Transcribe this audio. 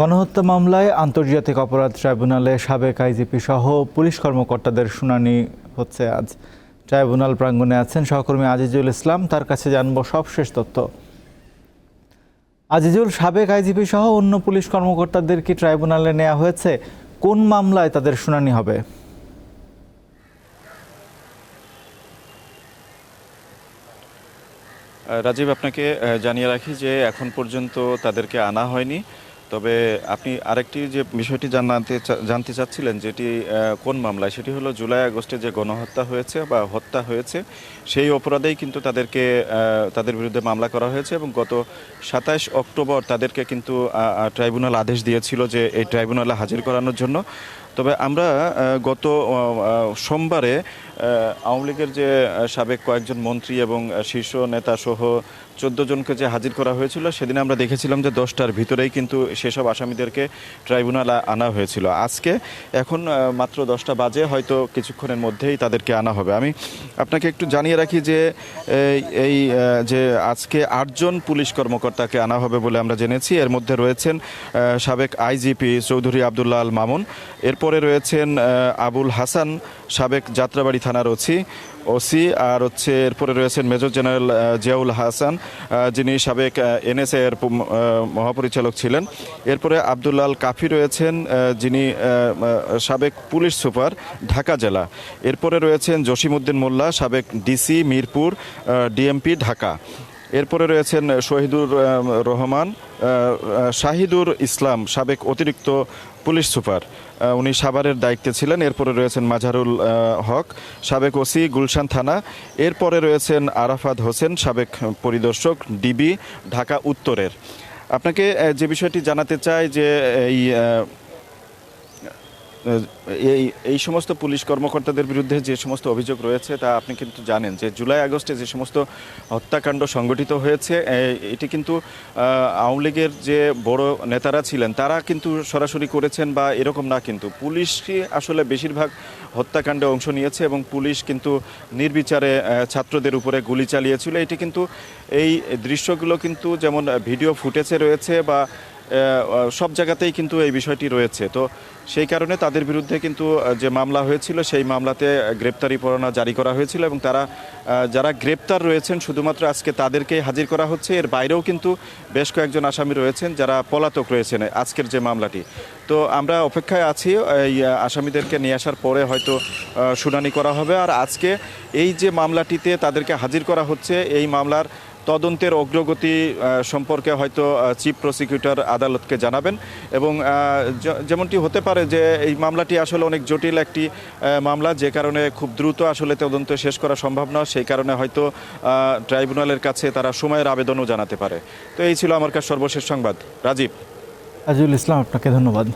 গণহত্যা মামলায় আন্তর্জাতিক অপরাধ ট্রাইব্যুনালে সাবেক আইজিপি সহ পুলিশ কর্মকর্তাদের শুনানি হচ্ছে আজ। ট্রাইব্যুনাল প্রাঙ্গণে আছেন সহকর্মী আজিজুল ইসলাম, তার কাছে জানব সবশেষ তথ্য। আজিজুল, সাবেক আইজিপি সহ অন্য পুলিশ কর্মকর্তাদের কি ট্রাইব্যুনালে নেওয়া হয়েছে? কোন মামলায় তাদের শুনানি হবে? রাজীব, আপনাকে জানিয়ে রাখি যে এখন পর্যন্ত তাদেরকে আনা হয়নি। তবে আপনি আরেকটি যে বিষয়টি জানাতে জানতে চাচ্ছিলেন যেটি কোন মামলায়? সেটি হলো জুলাই আগস্টে যে গণহত্যা হয়েছে বা হত্যা হয়েছে, সেই অপরাধেই কিন্তু তাদেরকে তাদের বিরুদ্ধে মামলা করা হয়েছে এবং গত সাতাশ অক্টোবর তাদেরকে কিন্তু ট্রাইব্যুনাল আদেশ দিয়েছিল যে এই ট্রাইব্যুনালে হাজির করানোর জন্য। তবে আমরা গত সোমবারে আওয়ামী লীগের যে সাবেক কয়েকজন মন্ত্রী এবং শীর্ষ নেতা সহ চোদ্দ জনকে যে হাজির করা হয়েছিল, সেদিন আমরা দেখেছিলাম যে দশটার ভিতরেই কিন্তু সেসব আসামিদেরকে ট্রাইব্যুনালে আনা হয়েছিল। আজকে এখন মাত্র দশটা বাজে, হয়তো কিছুক্ষণের মধ্যেই তাদেরকে আনা হবে। আমি আপনাকে একটু জানিয়ে রাখি যে, এই যে আজকে আটজন পুলিশ কর্মকর্তাকে আনা হবে বলে আমরা জেনেছি। এর মধ্যে রয়েছেন সাবেক আইজিপি চৌধুরী আবদুল্লাহ আল মামুন। এরপরে রয়েছেন আবুল হাসান, সাবেক যাত্রাবাড়ি থানার ওসি ওসি, আর হচ্ছে এরপরে রয়েছেন মেজর জেনারেল জিয়াউল হাসান যিনি সাবেক এনএসএ এর মহাপরিচালক ছিলেন। এরপরে আবদুল্লাল কাফি রয়েছেন যিনি সাবেক পুলিশ সুপার, ঢাকা জেলা। এরপরে রয়েছেন জসিমউদ্দিন মোল্লা, সাবেক ডিসি, মিরপুর ডিএমপি, ঢাকা। এরপরে রয়েছেন শহীদুর রহমান শাহিদুর ইসলাম, সাবেক অতিরিক্ত পুলিশ সুপার। উনি সাভারের দায়িত্বে ছিলেন। এরপরে রয়েছেন মাঝারুল হক, সাবেক ওসি, গুলশান থানা। এরপরে রয়েছেন আরাফাত হোসেন, সাবেক পরিদর্শক, ডিবি, ঢাকা উত্তরের। আপনাকে যে বিষয়টি জানাতে চাই যে এই এই এই সমস্ত পুলিশ কর্মকর্তাদের বিরুদ্ধে যে সমস্ত অভিযোগ রয়েছে, তা আপনি কিন্তু জানেন যে জুলাই আগস্টে যে সমস্ত হত্যাকাণ্ড সংগঠিত হয়েছে এটি কিন্তু আওয়ামী লীগের যে বড় নেতারা ছিলেন, তারা কিন্তু সরাসরি করেছেন বা এরকম না কিন্তু। পুলিশই আসলে বেশিরভাগ হত্যাকাণ্ডে অংশ নিয়েছে এবং পুলিশ কিন্তু নির্বিচারে ছাত্রদের উপরে গুলি চালিয়েছিল। এটি কিন্তু, এই দৃশ্যগুলো কিন্তু যেমন ভিডিও ফুটেজে রয়েছে বা সব জায়গাতেই কিন্তু এই বিষয়টি রয়েছে। তো সেই কারণে তাদের বিরুদ্ধে কিন্তু যে মামলা হয়েছিল, সেই মামলাতে গ্রেপ্তারি পরোয়ানা জারি করা হয়েছিল এবং তারা যারা গ্রেপ্তার রয়েছেন, শুধুমাত্র আজকে তাদেরকে হাজির করা হচ্ছে। এর বাইরেও কিন্তু বেশ কয়েকজন আসামি রয়েছেন, যারা পলাতক রয়েছেন আজকের যে মামলাটি। তো আমরা অপেক্ষায় আছি, এই আসামিদেরকে নিয়ে আসার পরে হয়তো শুনানি করা হবে। আর আজকে এই যে মামলাটিতে তাদেরকে হাজির করা হচ্ছে, এই মামলার তদন্তের অগ্রগতি সম্পর্কে হয়তো চিফ প্রসিকিউটর আদালতকে জানাবেন এবং যেমনটি হতে পারে যে এই মামলাটি আসলে অনেক জটিল একটি মামলা যে কারণে খুব দ্রুত আসলে তদন্ত শেষ করা সম্ভব নয়। সেই কারণে হয়তো ট্রাইব্যুনালের কাছে তারা সময়ের আবেদনও জানাতে পারে। তো এই ছিল আমার কাছে সর্বশেষ সংবাদ। রাজীব। আজিজুল ইসলাম, আপনাকে ধন্যবাদ।